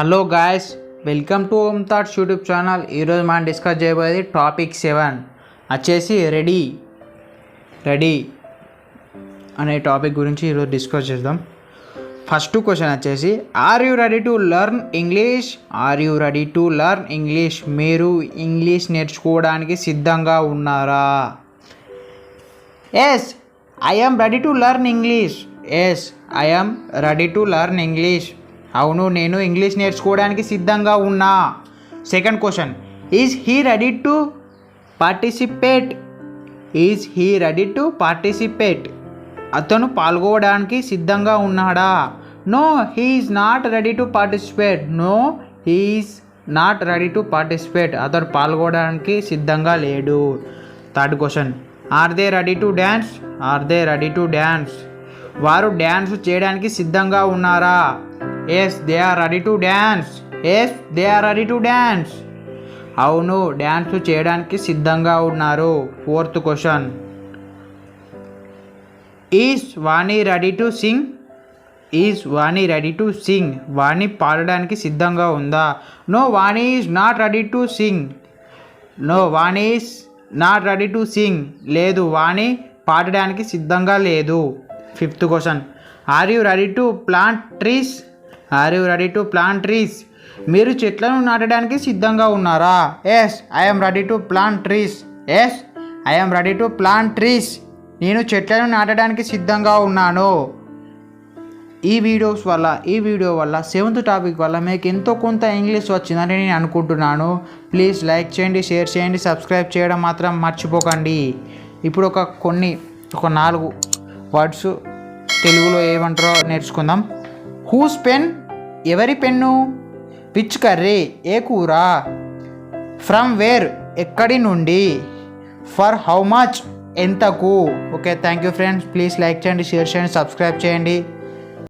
Hello guys welcome to Om thoughts YouTube channel ఈరోజు మనం discuss చేయబోయేది టాపిక్ సెవెన్ వచ్చేసి రెడీ రెడీ అనే టాపిక్ గురించి ఈరోజు డిస్కస్ చేద్దాం. ఫస్ట్ క్వశ్చన్ వచ్చేసి are you ready to learn English are you ready to learn English మీరు ఇంగ్లీష్ నేర్చుకోవడానికి సిద్ధంగా ఉన్నారా? Yes I'm ready to learn English yes I'm ready to learn English అవును నేను ఇంగ్లీష్ నేర్చుకోవడానికి సిద్ధంగా ఉన్నా. Second question is he ready to participate is he ready to participate అతను పాల్గొనడానికి సిద్ధంగా ఉన్నాడా? No he's not ready to participate no he's not ready to participate అతను పాల్గొనడానికి సిద్ధంగా లేడు. Third question are they ready to dance are they ready to dance వారు dance చేయడానికి సిద్ధంగా ఉన్నారా? Yes they are ready to dance yes they are ready to dance అవును dance చేయడానికి సిద్ధంగా ఉన్నారు. Fourth question is Vani ready to sing is Vani ready to sing Vani పాడడానికి సిద్ధంగా ఉందా? No Vani is not ready to sing no Vani is not ready to sing లేదు వాణి పాడడానికి సిద్ధంగా లేదు. Fifth question are you ready to plant trees are you ready to plant trees మీరు చెట్లను నాటడానికి సిద్ధంగా ఉన్నారా? Yes I'm ready to plant trees yes I'm ready to plant trees నేను చెట్లను నాటడానికి సిద్ధంగా ఉన్నాను. ఈ వీడియోస్ వల్ల ఈ వీడియో వల్ల సెవెంత్ టాపిక్ వల్ల మీకు ఎంతో కొంత ఇంగ్లీష్ వచ్చిందని నేను అనుకుంటున్నాను. ప్లీజ్ లైక్ చేయండి షేర్ చేయండి సబ్స్క్రైబ్ చేయడం మాత్రం మర్చిపోకండి. ఇప్పుడు ఒక కొన్ని ఒక నాలుగు వర్డ్స్ తెలుగులో ఏమంటారో నేర్చుకుందాం. హూస్ పెన్ ఎవరి పెన్ను? పిచ్ కర్రీ ఏ కూర? ఫ్రమ్ వేర్ ఎక్కడి నుండి? ఫర్ హౌ మచ్ ఎంతకు? Okay thank you friends please like చేయండి షేర్ చేయండి సబ్స్క్రైబ్ చేయండి.